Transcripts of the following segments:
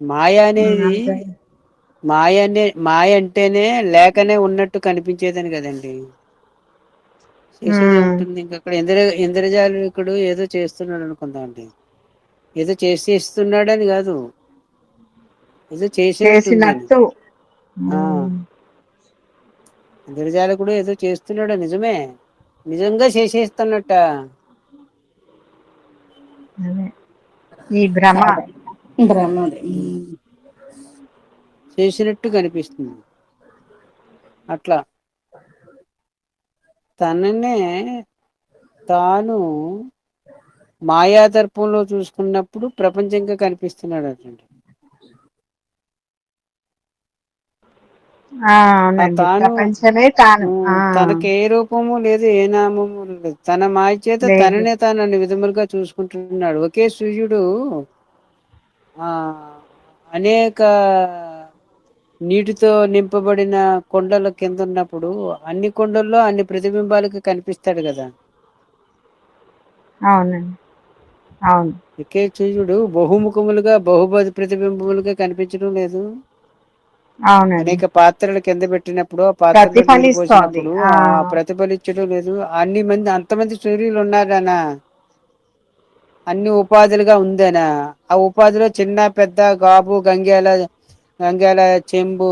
మాయ అనేది మాయ అనే మాయ అంటేనే లేకనే ఉన్నట్టు కనిపించేదని కదండి. చేసేది ఉమ్ ఏముంటుంది ఇంకా అక్కడ ఇంద్ర ఇంద్రజాలికుడు ఏదో చేస్తున్నాడు అనుకుందాం అండి ఏదో చేసేస్తున్నాడని కాదు. ఏదో ఉమ్ ఇంద్రజాలికుడు ఏదో చేస్తున్నాడు నిజమే. నిజంగా చేసేస్తున్నట్ట. ఈ భ్రమ. చేసినట్టు కనిపిస్తుంది. అట్లా. తననే తాను మాయాదర్పంలో చూసుకున్నప్పుడు ప్రపంచంగా తాను ఆ. తనకి ఏ రూపము లేదు ఏ నామము లేదు. తన మాయ చేత తననే తాను అన్ని విధములుగా చూసుకుంటున్నాడు. ఒకే సూర్యుడు అనేక నీటితో నింపబడిన కొండల కింద ఉన్నప్పుడు అన్ని కొండల్లో అన్ని ప్రతిబింబాలకి కనిపిస్తాడు కదా. అవునండి. అవును. ఒకే సూర్యుడు బహుముఖములుగా బహుబది ప్రతిబింబములుగా కనిపించడం లేదు. అనేక పాత్రలు కింద పెట్టినప్పుడు ఆ పాత్రలో నీళ్ళు పోసినప్పుడు ఆ. ప్రతిఫలి చ్చడం లేదు. అన్ని మంది అంతమంది సూర్యులు ఉన్నారనా అన్ని ఉపాధులుగా ఉందేనా. ఆ ఉపాధిలో చిన్న పెద్ద గాబు గంగేల గంగాల చెంబు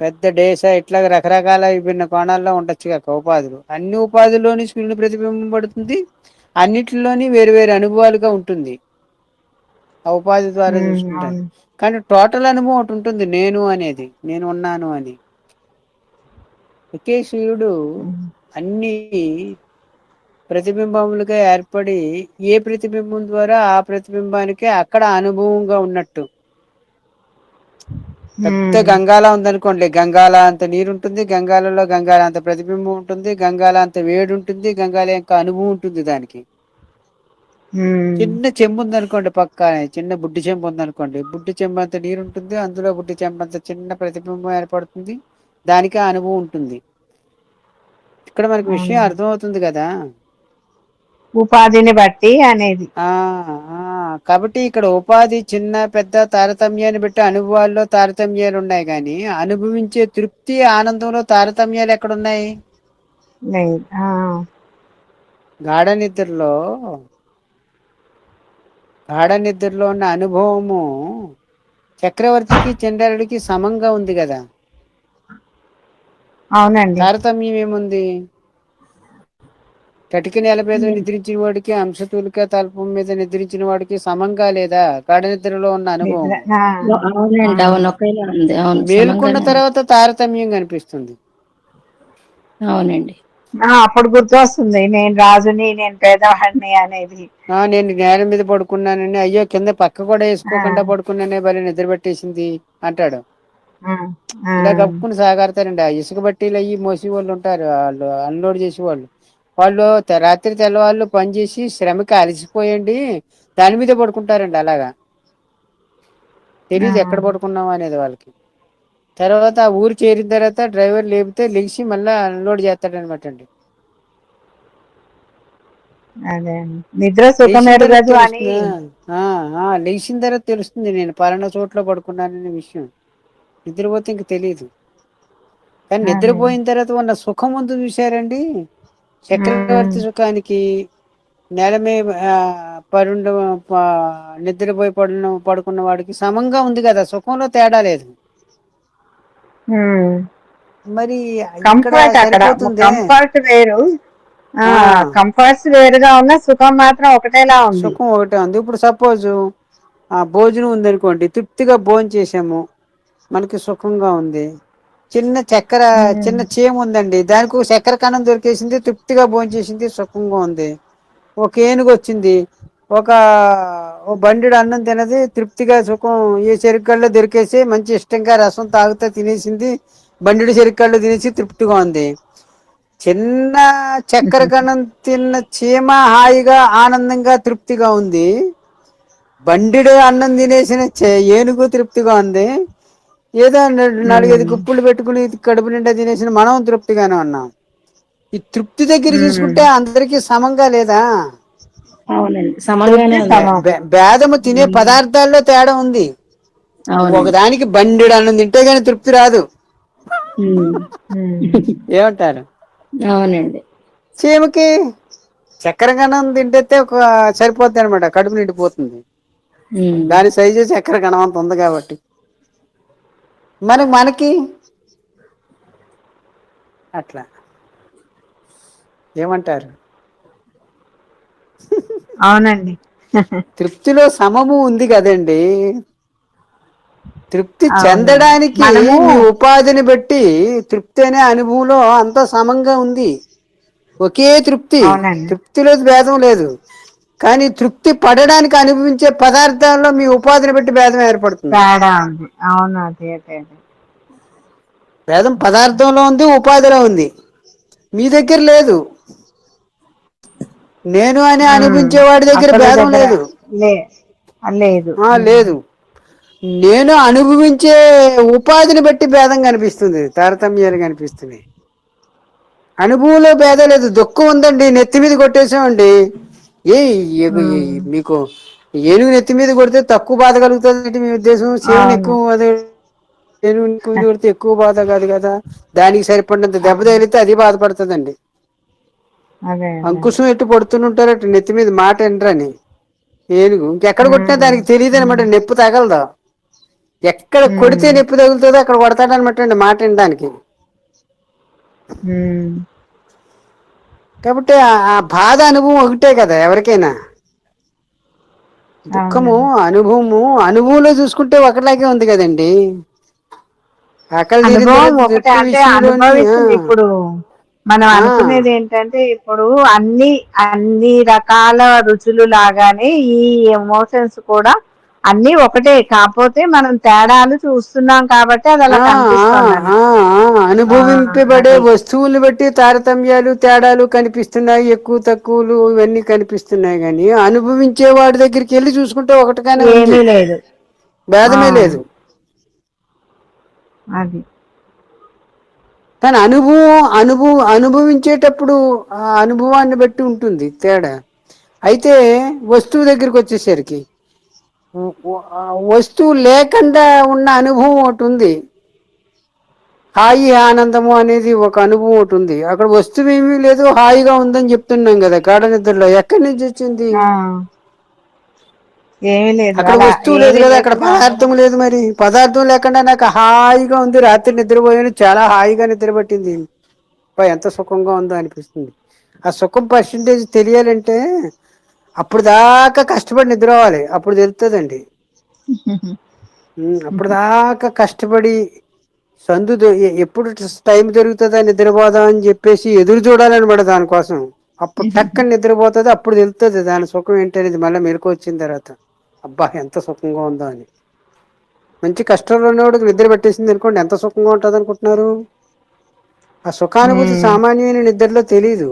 పెద్ద డేస ఇట్లాగ రకరకాల విభిన్న కోణాల్లో ఉండొచ్చు గా ఉపాధులు. అన్ని ఉపాధిలోని సూర్యుని ప్రతిబింబం పడుతుంది అన్నింటిలోని వేరు వేరు అనుభవాలుగా ఉంటుంది. ఆ ఉపాధి ద్వారా చూసుకుంటాను. కానీ టోటల్ అనుభవం ఒకటి ఉంటుంది. నేను అనేది నేను ఉన్నాను అని. ఒకే సూర్యుడు అన్ని ప్రతిబింబములుగా ఏర్పడి ఏ ప్రతిబింబం ద్వారా ఆ ప్రతిబింబానికి అక్కడ అనుభవంగా ఉన్నట్టు. పెద్ద ఉమ్ గంగాల ఉందనుకోండి గంగాల అంత నీరు ఉంటుంది గంగాలలో గంగాల అంత ప్రతిబింబం ఉంటుంది గంగాల అంత వేడి ఉంటుంది గంగాల యొక్క అనుభవం ఉంటుంది దానికి. ఉమ్ చిన్న చెంబు ఉంది అనుకోండి పక్కనే చిన్న బుడ్డి చెంబు ఉంది అనుకోండి బుడ్డి చెంబు అంత నీరు ఉంటుంది అందులో బుడ్డి చెంబంత చిన్న ప్రతిబింబం ఏర్పడుతుంది దానికి అనుభవం ఉంటుంది. ఇక్కడ మనకి విషయం అవునండి అర్థంమవుతుంది కదా. ఉపాధిని బట్టి అనేది. కాబట్టి ఇక్కడ ఉపాధి చిన్న పెద్ద తారతమ్యాన్ని బట్టి అనుభవాల్లో తారతమ్యాలు ఉన్నాయి గాని అనుభవించే తృప్తి ఆనందంలో తారతమ్యాలు ఎక్కడున్నాయి? గాఢ నిద్రలో గాఢ నిద్రలో ఉన్న అనుభవము చక్రవర్తికి చండరుడికి సమంగా ఉంది కదా? అవునండి. తారతమ్యం ఏముంది? కటిక నేల మీద నిద్రించిన వాడికి అంశతూలిక తల్పం మీద నిద్రించిన వాడికి సమంగా లేదా? గాఢ నిద్రలో ఉన్న అవును మేలుకున్న తర్వాత తారతమ్యం కనిపిస్తుంది. అవునండి. ఆ అప్పుడు గుర్తు వస్తుంది నేను రాజుని నేను పేదవాడిని అనేది. ఆ నేను నేల మీద పడుకున్నానని అయ్యో కింద పక్క కూడా వేసుకోకుండా పడుకున్నానే భలే నిద్ర పట్టేసింది అంటాడు ఇలా గప్పుకుని సాగారుతారండి. ఆ ఇసుక బట్టీలు అయ్యి మోసి వాళ్ళు ఉంటారు. వాళ్ళు అన్లోడ్ చేసే వాళ్ళు వాళ్ళు రాత్రి తెల్లవాళ్ళు పని చేేసి శ్రమకి అలసిపోయండి దాని మీద పడుకుంటారండి అలాగా. ఆ తెలీదు ఎక్కడ పడుకున్నాం అనేది వాళ్ళకి. తర్వాత ఆ ఊరు చేరిన తర్వాత డ్రైవర్ లేపితే లెగిసి మళ్ళా అన్లోడ్ చేస్తాడు అనమాట అండి. లేచిన తర్వాత తెలుస్తుందా? ఆ ఆ లేచిన తర్వాత తెలుస్తుంది నేను పలానా చోట్ల పడుకున్నాననే విషయం. నిద్రపోతే ఇంక తెలీదు. కానీ నిద్రపోయిన తర్వాత ఉన్న సుఖం ఉంది చూసారండి చక్రవర్తి సుఖానికి నేల మీద ఆ పరుండ నిద్రపోయి పడి పడుకున్న వాడికి సమంగా ఉంది కదా సుఖంలో తేడా లేదు. మరి కంఫర్ట్ వేరు. కంఫర్ట్స్ వేరుగా ఉన్న సుఖం మాత్రం ఒకటేలా ఉంది. సుఖం ఒకటే ఉంది. ఇప్పుడు సపోజు ఆ భోజనం ఉందనుకోండి తృప్తిగా భోజనం చేసాము మనకి సుఖంగా ఉంది. చిన్న చక్కెర చిన్న చీమ ఉందండి. దానికి చక్కెర కణం దొరికేసింది తృప్తిగా భోంచేసింది చేసింది సుఖంగా ఉంది. ఒక ఏనుగు వచ్చింది. ఒక ఓ బండిడు అన్నం తినది తృప్తిగా సుఖం ఈ చెరుగట్లో దొరికేసి మంచి ఇష్టంగా రసం తాగుతా తినేసింది. బండిడు చెరుగకళ్ళు తినేసి తృప్తిగా ఉంది. చిన్న చక్కెర కణం తిన్న చీమ హాయిగా ఆనందంగా తృప్తిగా ఉంది. బండిడు అన్నం తినేసిన ఏనుగు తృప్తిగా ఉంది. ఏదో నాలుగైదు గుప్పులు పెట్టుకుని కడుపు నిండా తినేసిన మనం తృప్తిగానే ఉన్నాం. ఈ తృప్తి దగ్గర చూసుకుంటే అందరికి సమంగా లేదా? అవునండి సమంగానే తృప్తి ఉంది సమం భేదము తినే పదార్థాల్లో తేడా ఉంది. ఒకదానికి బండిడు అన్నం తింటే గాని తృప్తి రాదు. ఏమంటారు? అవునండి. చీమకి చక్కెరగనం తింటేతే ఒక సరిపోద్ది అనమాట కడుపు నిండిపోతుంది. దాని సైజు చక్కర కణం అంత ఉంది కాబట్టి. మరి మనకి? అట్లా. ఏమంటారు? అవునండి. తృప్తిలో సమము ఉంది కదండి. తృప్తి చెందడానికి ఉపాధిని బట్టి తృప్తి అనే అనుభవంలో అంత సమంగా ఉంది. ఒకే తృప్తి. అవునండి. తృప్తిలో భేదం లేదు. కానీ తృప్తి పడడానికి అనుభవించే పదార్థాల్లో మీ ఉపాధిని బట్టి భేదం ఏర్పడుతుంది. తేడా ఉంది. అవును అదే అదే అదే. భేదం పదార్థంలో ఉంది ఉపాధిలో ఉంది. మీ దగ్గర లేదు. నేను అని అనిపించే వాడి దగ్గర భేదం దగ్గర లేదు. లే లేదు. ఆ లేదు. నేను అనుభవించే ఉపాధిని బట్టి భేదం కనిపిస్తుంది తారతమ్యాలు కనిపిస్తున్నాయి. అనుభవంలో భేదం లేదు. దుఃఖం ఉందండి నెత్తి మీద కొట్టేసామండి. ఏ మీకు ఏనుగు నెత్తి మీద కొడితే తక్కువ బాధ కలుగుతుంది మీ ఉద్దేశం అవును ఎక్కువ అదే ఏనుగుని కొడితే ఎక్కువ బాధ కాదు కదా. దానికి సరిపడినంత దెబ్బ తగిలితే అది బాధపడుతుందండి. అంకుశం ఎట్టు పడుతునింటారట నెత్తి మీద మాట వినరని ఏనుగు ఇంకెక్కడ కొట్టినా దానికి తెలియదు అనమాట నొప్పి తగలదు? ఎక్కడ కొడితే నొప్పి తగులుతుందో అక్కడ కొడతాడ అనమాటండి మాట వినడానికి. ఉమ్. కాబట్టి ఆ బాధ అనుభవం ఒకటే కదా ఎవరికైనా. దుఃఖము అనుభవము అనుభవంలో చూసుకుంటే ఒకలాగే ఉంది కదండి. ఇప్పుడు. మనం అనుకునేది ఏంటంటే ఇప్పుడు అన్ని అన్ని రకాల రుచులు లాగానే ఈ ఎమోషన్స్ కూడా అన్ని ఒకటే. కాపోతే మనం తేడాలు చూస్తున్నాం కాబట్టి అది అలా అనుభవింపబడే వస్తువులు బట్టి తారతమ్యాలు తేడాలు కనిపిస్తున్నాయి ఎక్కువ తక్కువలు ఇవన్నీ కనిపిస్తున్నాయి గాని అనుభవించే వాడి దగ్గరికి వెళ్ళి చూసుకుంటే ఒకటిగానే ఉంది ఏమీ లేదు. భేదమే లేదు. అది. కానీ అనుభవం అనుభవం అనుభవించేటప్పుడు ఆ అనుభవాన్ని బట్టి ఉంటుంది తేడా. అయితే వస్తువు దగ్గరకి వచ్చేసరికి వస్తువు లేకుండా ఉన్న అనుభవం ఒకటి ఉంది. హాయి ఆనందము అనేది ఒక అనుభవం ఒకటి ఉంది. అక్కడ వస్తువు ఏమీ లేదు హాయిగా ఉందని చెప్తున్నాం కదా గాఢ నిద్రలో. ఎక్కడి నుంచి వచ్చింది? అక్కడ వస్తువు లేదు కదా అక్కడ పదార్థం లేదు మరి. పదార్థం లేకుండా నాకు హాయిగా ఉంది. రాత్రి నిద్రపోయాను చాలా హాయిగా నిద్ర పట్టింది అబ్బా ఎంత సుఖంగా ఉందో అనిపిస్తుంది. ఆ సుఖం పర్సెంటేజ్ తెలియాలంటే అప్పుడు దాకా కష్టపడి నిద్రపోవాలి అప్పుడు తెలుతుందండి అప్పుడు దాకా కష్టపడి సందు ఎప్పుడు టైం దొరుకుతుందా నిద్రపోదాం అని చెప్పేసి ఎదురు చూడాలనమాట దానికోసం. అప్పుడు టక్కని నిద్రపోతుంది అప్పుడు తెలుతుంది దాని సుఖం ఏంటి అనేది మళ్ళీ మెలకు వచ్చిన తర్వాత. అబ్బా ఎంత సుఖంగా ఉందో అని. మంచి కష్టంలో ఉన్నవాడికి నిద్ర పట్టేసింది అనుకోండి ఎంత సుఖంగా ఉంటుంది అనుకుంటున్నారు ఆ సుఖానుభూతి సామాన్యమైన నిద్రలో తెలీదు.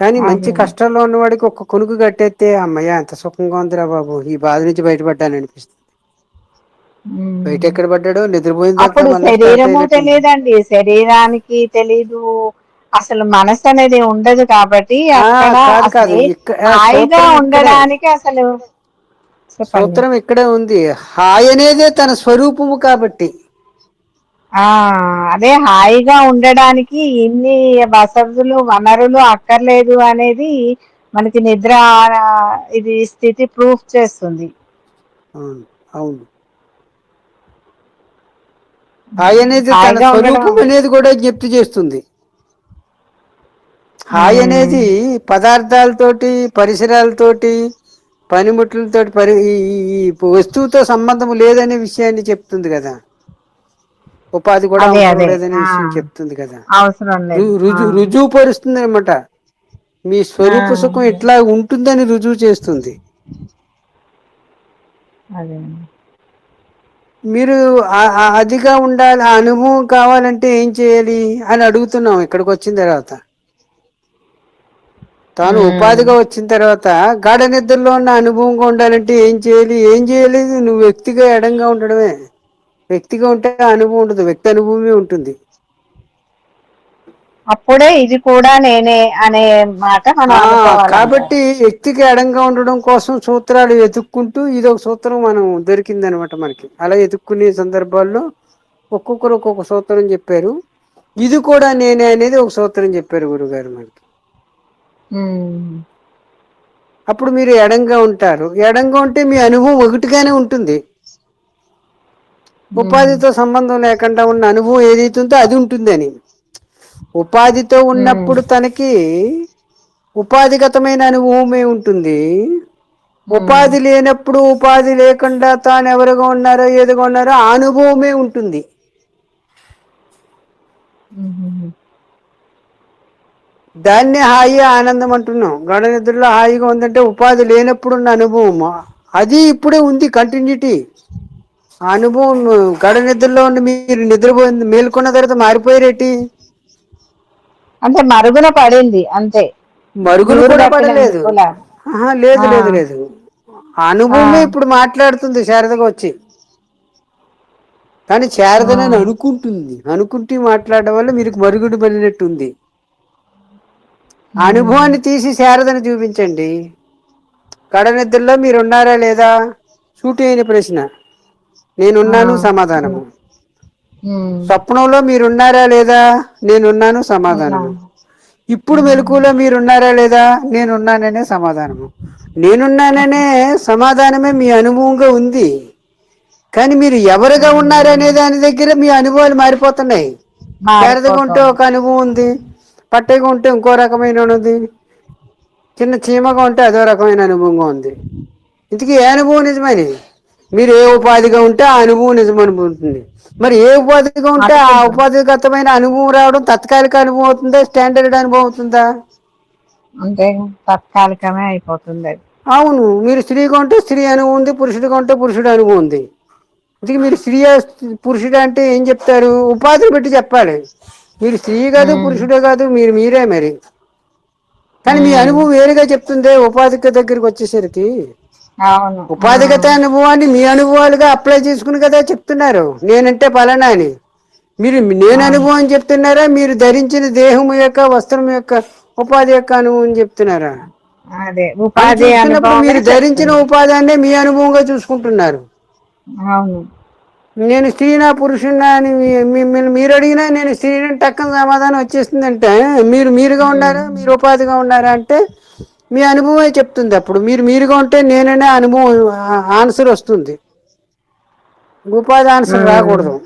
కానీ మంచి అదే. కష్టాల్లో ఉన్నవాడికి ఒక కునుకు కట్టేస్తే అమ్మయ్య ఎంత సుఖంగా ఉందిరా బాబు. ఈ బాధ నుంచి బయటపడ్డాను అనిపిస్తుంది బయట ఎక్కడ పడ్డాడో శరీరము తెలియదండి. శరీరానికి తెలీదు. అసలు మనసు అనేది ఉండదు కాబట్టి హాయిగా ఉండడానికి అసలు సూత్రం ఇక్కడే ఉంది. హాయ్ అనేదే తన స్వరూపము కాబట్టి. అదే హాయిగా ఉండడానికి ఇన్ని వసతులు వనరులు అక్కర్లేదు అనేది మనకి నిద్ర ఇది స్థితి ప్రూఫ్ చేస్తుంది. అవును అవును. హాయ్ అనేది తన స్వరూపం అనేది కూడా జ్ఞప్తి చేస్తుంది. హాయ్ అనేది పదార్థాలతోటి పరిసరాలతోటి పనిముట్లతోటి పరి ఈ వస్తువుతో సంబంధం లేదనే విషయాన్ని చెప్తుంది కదా. ఉపాధి కూడా లేదనే విషయం చెప్తుంది కదా. అవసరం రు లేదు. ఆ రుజు రుజువు పరుస్తుంది అనమాట మీ స్వరూప సుఖం ఎట్లా ఉంటుందని రుజువు చేస్తుంది. మీరు అదిగా ఉండాలి ఆ అనుభవం కావాలంటే ఏం చెయాలి అని అడుగుతున్నాం ఇక్కడికి వచ్చిన తర్వాత. తాను ఉపాధిగా వచ్చిన తర్వాత గాఢ నిద్రలో ఉన్న అనుభవంగా ఉండాలంటే ఏం చేయాలి? ఏం చేయలేదు నువ్వు వ్యక్తిగా ఎడంగా ఉండడమే. వ్యక్తిగా ఉంటే అనుభవం ఉండదు. వ్యక్తి అనుభవమే ఉంటుంది. అప్పుడే ఇది కూడా నేనే అనే మాట కాబట్టి వ్యక్తికి ఎడంగా ఉండడం కోసం సూత్రాలు వెతుక్కుంటూ ఇది ఒక సూత్రం మనం దొరికింది అనమాట మనకి. అలా వెతుక్కునే సందర్భాల్లో ఒక్కొక్కరు ఒక్కొక్క సూత్రం చెప్పారు. ఇది కూడా నేనే అనేది ఒక సూత్రం చెప్పారు గురుగారు మనకి. అప్పుడు మీరు ఎడంగా ఉంటారు. ఎడంగా ఉంటే మీ అనుభవం ఒకటిగానే ఉంటుంది. ఉపాధితో సంబంధం లేకుండా ఉన్న అనుభవం ఏదైతే ఉందో అది ఉంటుందని. ఉపాధితో ఉన్నప్పుడు తనకి ఉపాధిగతమైన అనుభవమే ఉంటుంది. ఉపాధి లేనప్పుడు ఉపాధి లేకుండా తాను ఎవరుగా ఉన్నారో ఏదిగా ఉన్నారో ఆ అనుభవమే ఉంటుంది. దాన్నే హాయి ఆనందం అంటున్నాం. గడ నిద్రలో హాయిగా ఉందంటే ఉపాధి లేనప్పుడు ఉన్న అనుభవం. అది ఇప్పుడే ఉంది కంటిన్యూటీ ఆ అనుభవం గడ నిద్రలో ఉండి మీరు నిద్రపోయింది మేల్కొన్న తర్వాత మారిపోయారేటి? అంటే మరుగున పడింది అంతే. మరుగులు ఊరు కూడా పడలేదు. లేదు. లేదు లేదు. అనుభవమే. ఇప్పుడు మాట్లాడుతుంది శారదగా వచ్చి. కానీ శారదనని అనుకుంటుంది. అనుకుంటూ మాట్లాడడం వల్ల మీకు మరుగుడు పడినట్టుంది. అనుభవాన్ని తీసి శారదని చూపించండి. కడ నిద్రలో మీరు ఉన్నారా లేదా? సూటి అయిన ప్రశ్న. నేనున్నాను సమాధానము. స్వప్నంలో మీరున్నారా లేదా? నేనున్నాను సమాధానము. ఇప్పుడు మెలకులో మీరున్నారా లేదా? నేనున్నాననే సమాధానము. నేనున్నాననే సమాధానమే మీ అనుభవంగా ఉంది. కానీ మీరు ఎవరుగా ఉన్నారనే దాని దగ్గర మీ అనుభవాలు మారిపోతున్నాయి. శారదగా ఉంటే ఒక అనుభవం ఉంది. పట్టగా ఉంటే ఇంకో రకమైన ఉంది. చిన్న చీమగా ఉంటే అదో రకమైన అనుభవంగా ఉంది. ఇంతకీ ఏ అనుభవం నిజమని మీరు ఏ ఉపాధిగా ఉంటే ఆ అనుభవం నిజం అనుకుంటుంది మరి ఏ ఉపాధిగా ఉంటే ఆ ఉపాధిగతమైన అనుభవం రావడం తత్కాలిక అనుభవం అవుతుందా స్టాండర్డ్ అనుభవం అవుతుందా? అంతే తాత్కాలికమే అయిపోతుంది అవును మీరు స్త్రీగా ఉంటే స్త్రీ అనుభవం ఉంది పురుషుడిగా ఉంటే పురుషుడు అనుభవం ఉంది. ఇందుకే మీరు స్త్రీ పురుషుడు అంటే ఏం చెప్తారు? ఉపాధిని బట్టి చెప్పాలి. మీరు స్త్రీ కాదు పురుషుడే కాదు మీరు మీరే మరి. కానీ మీ అనుభవం వేరుగా చెప్తుందే ఉపాధిక దగ్గరికి వచ్చేసరికి. అవును. ఉపాధిగత అనుభవాన్ని మీ అనుభవాలుగా అప్లై చేసుకుని కదా చెప్తున్నారు. నేనంటే పలానా అని మీరు నేను అనుభవం చెప్తున్నారా? మీరు ధరించిన దేహం యొక్క వస్త్రం యొక్క ఉపాధి యొక్క అనుభవం చెప్తున్నారా? అదే ఉపాధి మీరు ధరించిన ఉపాధాన్నే మీ అనుభవంగా చూసుకుంటున్నారు. నేను స్త్రీనా పురుషున్నా అని మిమ్మల్ని మీరు అడిగినా నేను స్త్రీని టక్కన సమాధానం వచ్చేస్తుందంటే మీరు మీరుగా ఉన్నారా మీరు ఉపాధిగా ఉన్నారా అంటే మీ అనుభవమే చెప్తుంది అప్పుడు. మీరు మీరుగా ఉంటే నేననే అనుభవం ఆన్సర్ వస్తుంది. ఉపాధి ఆన్సర్ రాకూడదు.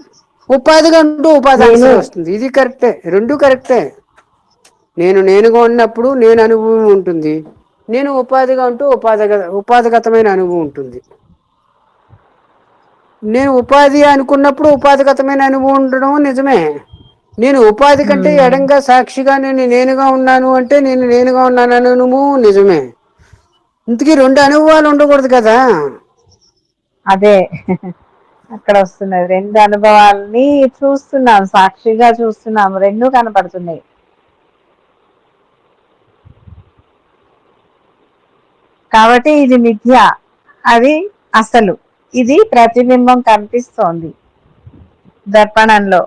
ఉపాధిగా ఉంటూ ఉపాధి ఆన్సర్ వస్తుంది. ఇది కరెక్టే. రెండు కరెక్టే. నేను నేనుగా ఉన్నప్పుడు నేను అనుభవం ఉంటుంది. నేను ఉపాధిగా ఉంటూ ఉపాధిగత ఉపాధిగతమైన అనుభవం ఉంటుంది. నేను ఉపాధి అనుకున్నప్పుడు ఉపాధిగతమైన అనుభవం ఉండడం నిజమే. నేను ఉపాధి కంటే ఎడంగా సాక్షిగా నేను నేనుగా ఉన్నాను అంటే నేను నేనుగా ఉన్నాను అనే అనుభవం నిజమే. ఇంతకీ రెండు అనుభవాలు ఉండకూడదు కదా? అదే. అక్కడ వస్తున్నది. రెండు అనుభవాల్ని చూస్తున్నాం సాక్షిగా చూస్తున్నాం. రెండు కనపడుతున్నాయి. కాబట్టి ఇది మిథ్య. అది అసలు. ఇది ప్రతిబింబం కనిపిస్తోంది. దర్పణంలో.